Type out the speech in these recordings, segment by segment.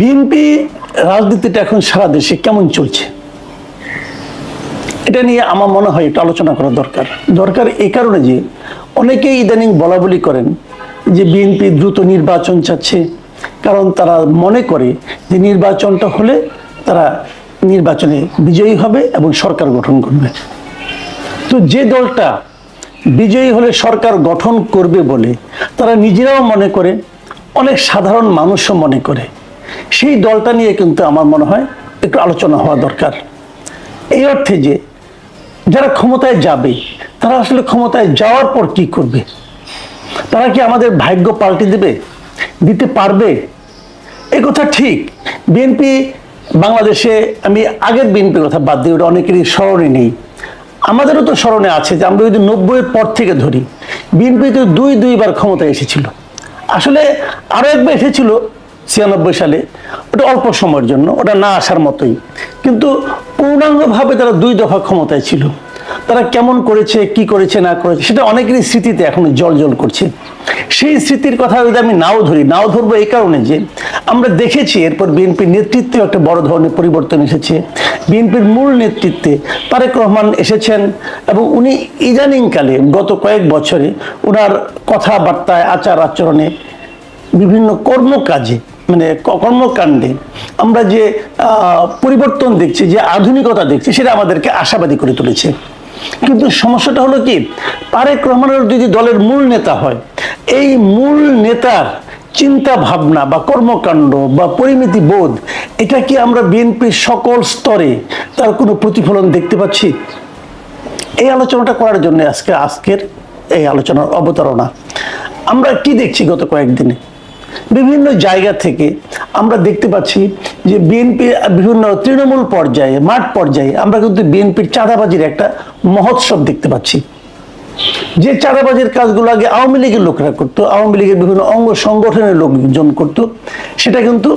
BNP রাজনীতিটা এখন সারা দেশে কেমন চলছে? এটা নিয়ে আমার মনে হয় একটু আলোচনা করা দরকার। দরকার এই কারণে যে অনেকেই ইদানিং বলা বলি করেন যে বিএনপি দ্রুত নির্বাচন চাচ্ছে, কারণ তারা মনে করে যে নির্বাচনটা হলে তারা নির্বাচনে বিজয়ী হবে এবং সরকার গঠন করবে। তো যে দলটা বিজয়ী হলে সরকার গঠন করবে বলে তারা নিজেরাও মনে করে, অনেক সাধারণ মানুষও মনে করে। সেই দলটা নিয়ে কিন্তু আমার মনে হয় একটু আলোচনা হওয়া দরকার। এই অর্থে যে যারা ক্ষমতায় যাবে, তারা আসলে ক্ষমতায় যাওয়ার পর কি করবে? তারা কি আমাদের ভাগ্য পাল্টে দেবে? দিতে পারবে? এই কথা ঠিক। বিএনপি, বাংলাদেশে আমি আগের বিএনপির কথা বাদ দিই ওটা অনেকেরই স্মরণে নেই। আমাদেরও তো স্মরণে আছে যে আমরা যদি নব্বইয়ের পর থেকে ধরি, বিএনপি তো দুই দুইবার ক্ষমতায় এসেছিল। আসলে আরও একবার এসেছিল ছিয়ানব্বই সালে, ওটা অল্প সময়ের জন্য, ওটা না আসার মতোই। কিন্তু পূর্ণাঙ্গভাবে তারা দুই দফা ক্ষমতায় ছিল। তারা কেমন করেছে, কি করেছে, না করেছে, সেটা অনেকেরই স্মৃতিতে এখনও জল জল করছে। সেই স্মৃতির কথা যদি আমি নাও ধরি, নাও ধরবো এই কারণে যে, আমরা দেখেছি এরপর বিএনপির নেতৃত্বে একটা বড় ধরনের পরিবর্তন এসেছে। বিএনপির মূল নেতৃত্বে তারেক রহমান এসেছেন এবং উনি ইদানিংকালে, গত কয়েক বছরে ওনার কথাবার্তায় আচার আচরণে বিভিন্ন কর্মকাজে মানে কর্মকাণ্ডে আমরা যে পরিবর্তন দেখছি, যে আধুনিকতা দেখছি, সেটা আমাদেরকে আশাবাদী করে তুলেছে। কিন্তু সমস্যাটা হলো কি? তারেক রহমানের যদি দলের মূল নেতা হয়, এই মূল নেতার চিন্তা ভাবনা বা কর্মকাণ্ড বা পরিমিতি বোধ, এটা কি আমরা বিএনপির সকল স্তরে তার কোনো প্রতিফলন দেখতে পাচ্ছি? এই আলোচনাটা করার জন্য আজকে, আজকের এই আলোচনার অবতারণা। আমরা কি দেখছি গত কয়েকদিনে? বিভিন্ন জায়গা থেকে আমরা দেখতে পাচ্ছি যে বিএনপি বিভিন্ন তৃণমূল পর্যায়ে, মাঠ পর্যায়ে আমরা কিন্তু বিএনপির চাঁদাবাজির একটা মহোৎসব দেখতে পাচ্ছি। যে চাঁদাবাজির কাজগুলো আগে আওয়ামী লীগের লোকেরা করতো, আওয়ামী লীগের বিভিন্ন অঙ্গ সংগঠনের লোকজন করতো, সেটা কিন্তু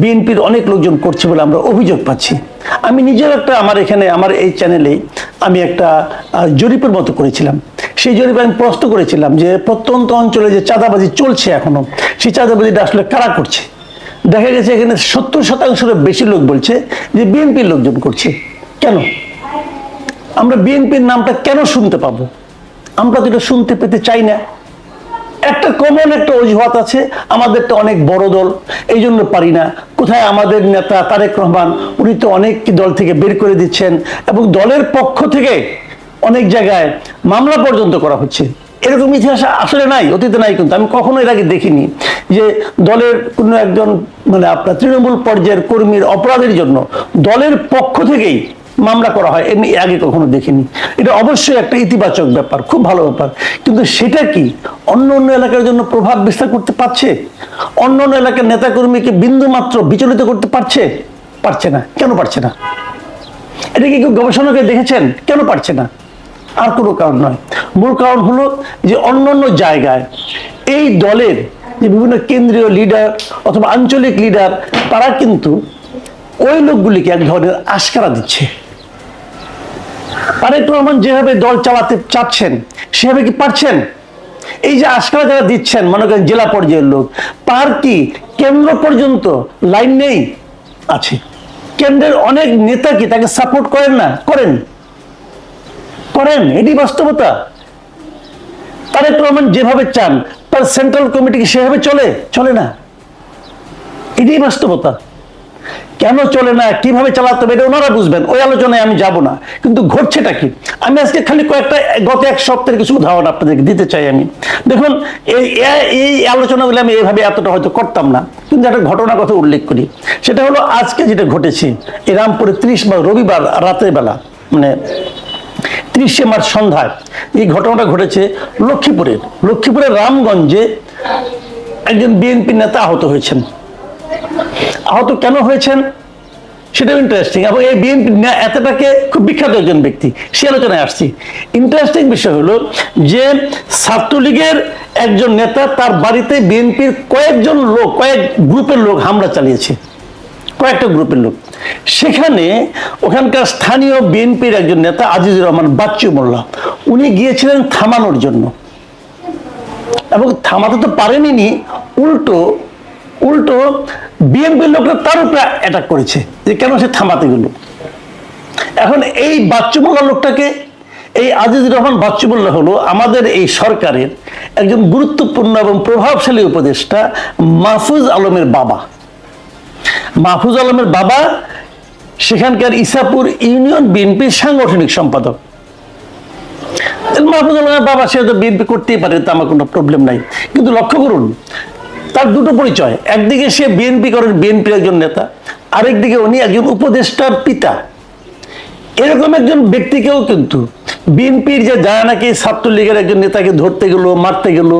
বিএনপির অনেক লোকজন করছে বলে আমরা অভিযোগ পাচ্ছি। আমি নিজের একটা আমার এখানে, আমার এই চ্যানেলে আমি একটা জরিপের মতো করেছিলাম। সেই জন্য আমি প্রশ্ন করেছিলাম যে প্রত্যন্ত অঞ্চলে যে চাঁদাবাজি চলছে এখনও, সেই চাঁদাবাজিটা আসলে কারা করছে? দেখা গেছে এখানে সত্তর শতাংশের বেশি লোক বলছে যে বিএনপির লোকজন করছে। কেন? আমরা বিএনপির নামটা কেন শুনতে পাবো? আমরা তো এটা শুনতে পেতে চাই না। একটা কমন একটা অজুহাত আছে আমাদেরটা অনেক বড় দল, এই জন্য পারি না। কোথায় আমাদের নেতা তারেক রহমান, উনি তো অনেক দল থেকে বের করে দিচ্ছেন এবং দলের পক্ষ থেকে অনেক জায়গায় মামলা পর্যন্ত করা হচ্ছে। এরকম ইতিহাস আসলে নাই, অতীতে নাই কিন্তু আমি কখনো এর আগে দেখিনি যে দলের কোনো একজন মানে আপনার তৃণমূল পর্যায়ের কর্মীর অপরাধের জন্য দলের পক্ষ থেকেই মামলা করা হয়, এমনি আগে কখনো দেখিনি। এটা অবশ্যই একটা ইতিবাচক ব্যাপার, খুব ভালো ব্যাপার। কিন্তু সেটা কি অন্য অন্য এলাকার জন্য প্রভাব বিস্তার করতে পারছে? অন্য অন্য এলাকার নেতাকর্মীকে বিন্দু মাত্র বিচলিত করতে পারছে? পারছে না। কেন পারছে না? এটা কি কেউ গবেষণাকে দেখেছেন? কেন পারছে না? আর কোনো কারণ নয়। মূল কারণ হলো যে অন্য অন্য জায়গায় এই দলের যে বিভিন্ন কেন্দ্রীয় লিডার অথবা আঞ্চলিক লিডার তারা কিন্তু ওই লোকগুলিকে এক ধরনের আশকারা দিচ্ছে। তারেক রহমান যেভাবে দল চালাতে চাচ্ছেন, সেভাবে কি পারছেন? এই যে আশকারা যারা দিচ্ছেন, মনে করেন জেলা পর্যায়ের লোক, তার কি কেন্দ্র পর্যন্ত লাইন নেই? আছে। কেন্দ্রের অনেক নেতা কি তাকে সাপোর্ট করেন না? করেন। করেন এটি বাস্তবতা। তারেক রহমান যেভাবে চান, তার সেন্ট্রাল কমিটি কি সেভাবে চলে? চলে না। এটাই বাস্তবতা। কেন চলে না? কীভাবে চালাতে হবে? এটা ওনারা বুঝবেন। ওই আলোচনায় আমি যাব না। কিন্তু ঘটছেটা কি? আমি আজকে খালি কয়েকটা, গত এক সপ্তাহের কিছু উদাহরণ আপনাদেরকে দিতে চাই আমি। দেখুন, এই এই আলোচনাগুলো আমি এইভাবে এতটা হয়তো করতাম না। কিন্তু একটা ঘটনার কথা উল্লেখ করি। সেটা হলো আজকে যেটা ঘটেছে, এই রামপুরে ত্রিশ বা রবিবার রাতের বেলা মানে ত্রিশে মার্চ সন্ধ্যায় এই ঘটনাটা ঘটেছে লক্ষ্মীপুরের। লক্ষ্মীপুরের রামগঞ্জে একজন বিএনপি নেতা আহত হয়েছেন। আহত কেন হয়েছেন? সেটাও ইন্টারেস্টিং এবং এই বিএনপি এতটাকে খুব বিখ্যাত একজন ব্যক্তি, সে আলোচনায় আসছি। ইন্টারেস্টিং বিষয় হলো যে ছাত্রলীগের একজন নেতা তার বাড়িতে বিএনপির কয়েকজন লোক, কয়েক গ্রুপের লোক হামলা চালিয়েছে। কয়েকটা গ্রুপের লোক। সেখানে ওখানকার স্থানীয় বিএনপির একজন নেতা আজিজুর রহমান বাচ্চু মোল্লা। উনি গিয়েছিলেন থামানোর জন্য। এবং থামাতে তো পারেনি উল্টো উল্টো বিএনপির লোকরা তার উপরে অ্যাটাক করেছে যে কেন সে থামাতে গেল। এখন এই বাচ্চুমোল্লা লোকটাকে, এই আজিজুর রহমান বাচ্চুমোল্লা হলো আমাদের এই সরকারের একজন গুরুত্বপূর্ণ এবং প্রভাবশালী উপদেষ্টা মাহফুজ আলমের বাবা। মাহফুজ আলমের বাবা সেখানকার ইসাপুর ইউনিয়ন বিএনপির সাংগঠনিক সম্পাদক। মাহফুজ বাবা, সে তো বিএনপি করতেই পারে তো আমার কোনো প্রবলেম নাই। কিন্তু লক্ষ্য করুন, তার দুটো পরিচয়। একদিকে সে বিএনপি করেন, বিএনপির একজন নেতা। আরেকদিকে উনি একজন উপদেষ্টার পিতা। এরকম একজন ব্যক্তিকেও কিন্তু বিএনপির যে যায় নাকি ছাত্রলীগের একজন নেতাকে ধরতে গেল, মারতে গেল,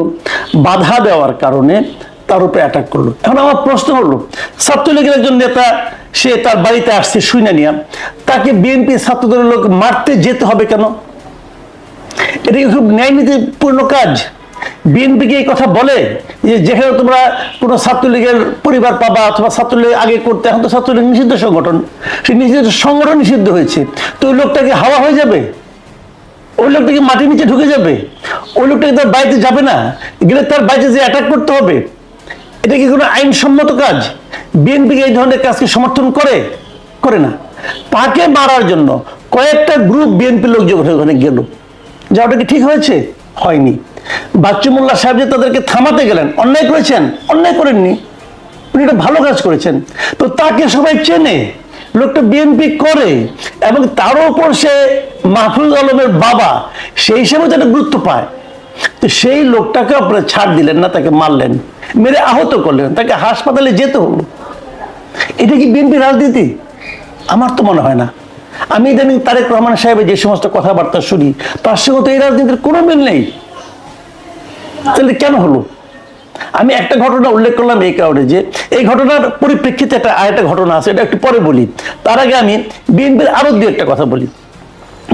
বাধা দেওয়ার কারণে তার উপরে অ্যাটাক করল। এখন আমার প্রশ্ন হলো, ছাত্রলীগের একজন নেতা সে তার বাড়িতে আসছে শুনে নিয়ে। তাকে বিএনপি ছাত্রদলের লোক মারতে যেতে হবে কেন? এটা খুব ন্যায়নীতিপূর্ণ কাজ? বিএনপিকে এই কথা বলে যে যেখানে তোমরা কোনো ছাত্রলীগের পরিবার পাবা অথবা ছাত্রলীগ আগে করতে, এখন তো ছাত্রলীগ নিষিদ্ধ সংগঠন। সেই নিষিদ্ধ সংগঠন নিষিদ্ধ হয়েছে। তো ওই লোকটাকে হাওয়া হয়ে যাবে? ওই লোকটাকে মাটির নিচে ঢুকে যাবে? ওই লোকটাকে তার বাড়িতে যাবে না? গেলে তার বাড়িতে যে অ্যাটাক করতে হবে? এটা কি কোনো আইনসম্মত কাজ? বিএনপিকে এই ধরনের কাজকে সমর্থন করে? করে না। তাকে মারার জন্য কয়েকটা গ্রুপ বিএনপি লোক যোগ ওখানে গেল। যা ওটা কি ঠিক হয়েছে? হয়নি। বাচ্চু মোল্লা সাহেব যে তাদেরকে থামাতে গেলেন, অন্যায় করেছেন? অন্যায় করেননি। উনি একটা ভালো কাজ করেছেন। তো তাকে সবাই চেনে, লোকটা বিএনপি করে এবং তার উপর সে মাহফুজ আলমের বাবা, সেই হিসেবে তারা গুরুত্ব পায়। তো সেই লোকটাকে আপনারা ছাড় দিলেন না, তাকে মারলেন। মেরে আহত করলেন। তাকে হাসপাতালে যেতে হলো। এটা কি বিএনপি রাজনীতি? আমার তো মনে হয় না। আমি ইদানিং তারেক রহমান সাহেবের যে সমস্ত কথাবার্তা শুনি, তার সঙ্গে তো এই রাজনীতির কোনো মিল নেই। তাহলে কেন হলো? আমি একটা ঘটনা উল্লেখ করলাম এই কারণে যে, এই ঘটনার পরিপ্রেক্ষিতে একটা আরেকটা ঘটনা আছে, এটা একটু পরে বলি। তার আগে আমি বিএনপির আরও দু একটা কথা বলি।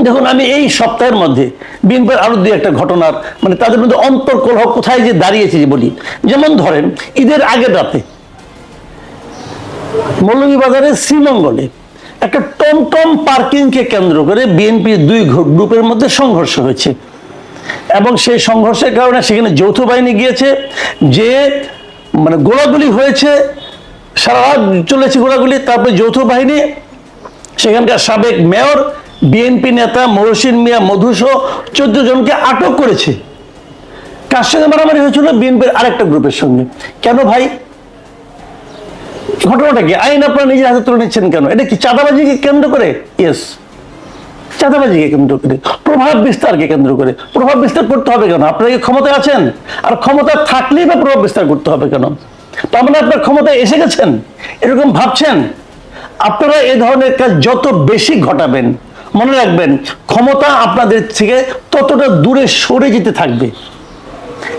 দেখুন, আমি এই সপ্তাহের মধ্যে বিএনপির আরও দু একটা ঘটনার মানে তাদের মধ্যে অন্তর্কলহ কোথায় যে দাঁড়িয়েছে যে বলি। যেমন ধরেন, ঈদের আগের রাতে মৌলভীবাজারের শ্রীমঙ্গলে একটা টমটম পার্কিংকে কেন্দ্র করে বিএনপির দুই গ্রুপের মধ্যে সংঘর্ষ হয়েছে। এবং সেই সংঘর্ষের কারণে সেখানে যৌথ বাহিনী গিয়েছে, যে মানে গোলাগুলি হয়েছে, সারা রাত চলেছে গোলাগুলি। তারপরে যৌথ বাহিনী, সেখানকার সাবেক মেয়র, বিএনপি নেতা মহসিন মিয়া মধুসহ চোদ্দ জনকে আটক করেছে। কার সঙ্গে মারামারি হয়েছিল? বিএনপির আরেকটা গ্রুপের সঙ্গে। কেন ভাই? ঘটনাটা কি? আইন আপনারা নিজের হাতে তুলে নিচ্ছেন কেন? এটা কি চাঁদাবাজিকে কেন্দ্র করে? ইয়েস চাঁদাবাজিকে কেন্দ্র করে। প্রভাব বিস্তারকে কেন্দ্র করে। প্রভাব বিস্তার করতে হবে কেন? আপনারা কি ক্ষমতায় আছেন? আর ক্ষমতা থাকলেই বা প্রভাব বিস্তার করতে হবে কেন? তার মানে আপনার ক্ষমতায় এসে গেছেন? এরকম ভাবছেন? আপনারা এ ধরনের কাজ যত বেশি ঘটাবেন, মনে রাখবেন, ক্ষমতা আপনাদের থেকে ততটা দূরে সরে যেতে থাকবে।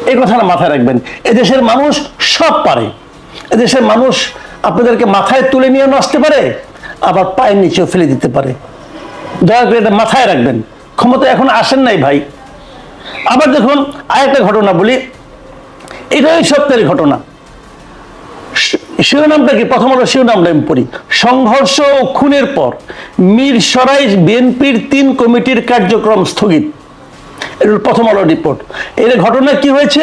এই কথাটা মাথায় রাখবেন। এদেশের মানুষ সব পারে। এদেশের মানুষ আপনাদেরকে মাথায় তুলে নিয়ে আসতে পারে, আবার পায়ের নিচেও ফেলে দিতে পারে। দয়া করে এটা মাথায় রাখবেন। ক্ষমতা এখন আসেন নাই ভাই। আবার দেখুন আরেকটা ঘটনা বলি। এটা এই সপ্তাহের ঘটনা শিরোনামটা কি? প্রথম হলো শিরোনামটা আমি পড়ি। সংঘর্ষ ও খুনের পর মীর সরাই বিএনপির তিন কমিটির কার্যক্রম স্থগিত। হলো প্রথম আলো রিপোর্ট এর ঘটনা কি হয়েছে?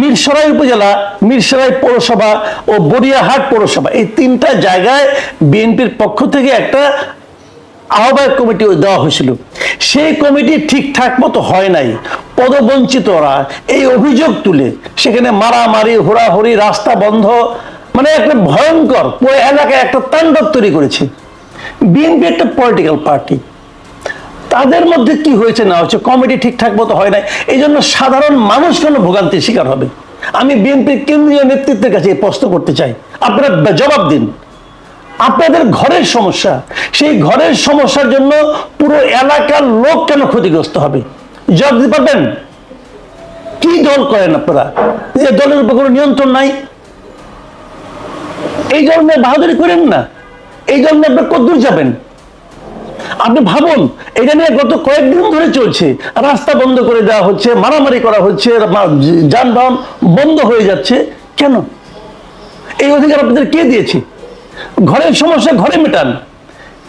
মিরসরাই উপজেলা, মিরসরাই পৌরসভা ও বড়িয়াহাট পৌরসভা। এই তিনটা জায়গায় বিএনপির পক্ষ থেকে একটা আহ্বায়ক কমিটি দেওয়া হয়েছিল। সেই কমিটি ঠিকঠাক মতো হয় নাই। পদবঞ্চিতরা এই অভিযোগ তুলে সেখানে মারামারি, হোড়াহড়ি, রাস্তা বন্ধ মানে একটা ভয়ঙ্কর পুরো এলাকায় একটা তাণ্ডব তৈরি করেছে। বিএনপি একটা পলিটিক্যাল পার্টি তাদের মধ্যে কি হয়েছে না হচ্ছে কমিটি ঠিকঠাক মতো হয় নাই। এই জন্য সাধারণ মানুষ কেন ভোগান্তির শিকার হবে? আমি বিএনপির কেন্দ্রীয় নেতৃত্বের কাছে প্রশ্ন করতে চাই। আপনারা জবাব দিন। আপনাদের ঘরের সমস্যা। সেই ঘরের সমস্যার জন্য পুরো এলাকার লোক কেন ক্ষতিগ্রস্ত হবে? জবাব দিতে পারবেন? কি দল করেন আপনারা? যে দলের উপর কোনো নিয়ন্ত্রণ নাই? এই ধরনের বাহাদুরি করেন না। এই জন্য আপনার কদ্দূর যাবেন আপনি ভাবুন, এটা নিয়ে গত কয়েকদিন ধরে চলছে। রাস্তা বন্ধ করে দেওয়া হচ্ছে, মারামারি করা হচ্ছে যানবাহন বন্ধ হয়ে যাচ্ছে। কেন? এই অধিকার আপনাদের কে দিয়েছে? ঘরের সমস্যা ঘরে মেটান।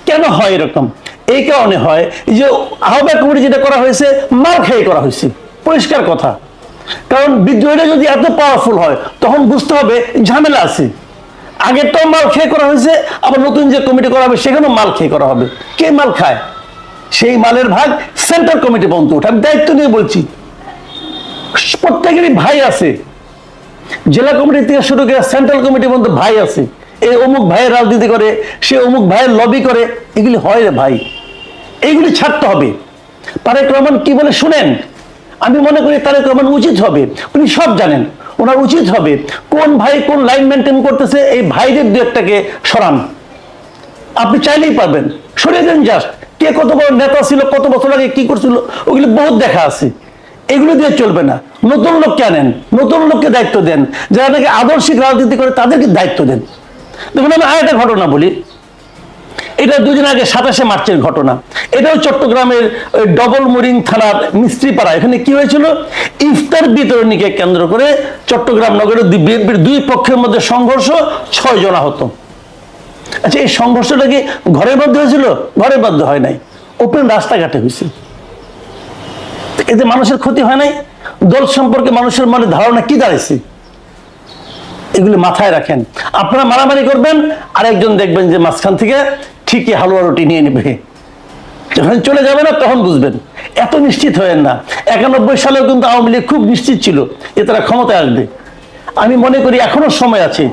কেন হয় এরকম? এই কারণে হয় যে আহ্বায়ক কমিটি যেটা করা হয়েছে, মার খেয়ে করা হয়েছে। পরিষ্কার কথা। কারণ বিদ্রোহীরা যদি এত পাওয়ারফুল হয়, তখন বুঝতে হবে ঝামেলা আছে। আগেরটাও মাল খেয়ে করা হয়েছে, আবার নতুন যে কমিটি করা হবে, সেখানেও মাল খেয়ে করা হবে। কে মাল খায়? সেই মালের ভাগ সেন্ট্রাল কমিটি পর্যন্ত ওঠে আমি দায়িত্ব নিয়ে বলছি, প্রত্যেকেরই ভাই আছে। জেলা কমিটি থেকে শুরু করে সেন্ট্রাল কমিটি পর্যন্ত ভাই আছে। এই অমুক ভাইয়ের রাজনীতি করে, সে অমুক ভাইয়ের লবি করে, এগুলি হয় রে ভাই। এইগুলি ছাড়তে হবে। তারেক রহমান কি বলে শুনেন? আমি মনে করি তারেক রহমান উচিত হবে। উনি সব জানেন। ওনার উচিত হবে কোন ভাই কোন লাইন মেনটেন করতেছে, এই ভাইদের দু একটাকে সরান। আপনি চাইলেই পারবেন। সরিয়ে দেন জাস্ট কে কত বড় নেতা ছিল, কত বছর আগে কি করছিল, ওগুলো বহুত দেখা আছে। এগুলো দিয়ে চলবে না। নতুন লোককে আনেন, নতুন লোককে দায়িত্ব দেন। যারা নাকি আদর্শিক রাজনীতি করে, তাদেরকে দায়িত্ব দেন। দেখুন, আমি আর একটা ঘটনা বলি। এটা দুদিন আগে সাতাশে মার্চের ঘটনা। এটাও চট্টগ্রামের ডবল মোরিং থানার মিস্ত্রিপাড়া। এখানে কি হয়েছিল? ইফতার বিতরণীকে কেন্দ্র করে চট্টগ্রাম নগরের বিএনপির দুই পক্ষের মধ্যে সংঘর্ষ ছয় জনা হতো। আচ্ছা এই সংঘর্ষটা কি ঘরের মধ্যে হয়েছিল? ঘরের মধ্যে হয় নাই। ওপেন রাস্তাঘাটে হয়েছে। এতে মানুষের ক্ষতি হয় নাই? দল সম্পর্কে মানুষের মনে ধারণা কি দাঁড়িয়েছে এগুলি মাথায় রাখেন। আপনারা মারামারি করবেন আর একজন দেখবেন যে মাঝখান থেকে ঠিকই হালুয়া রুটি নিয়ে নেবে। যখন চলে যাবে না, তখন বুঝবেন। এত নিশ্চিত হয়েন না। একানব্বই সালেও কিন্তু আওয়ামী লীগ খুব নিশ্চিত ছিল যে তারা ক্ষমতায় আসবে। আমি মনে করি এখনও সময় আছে।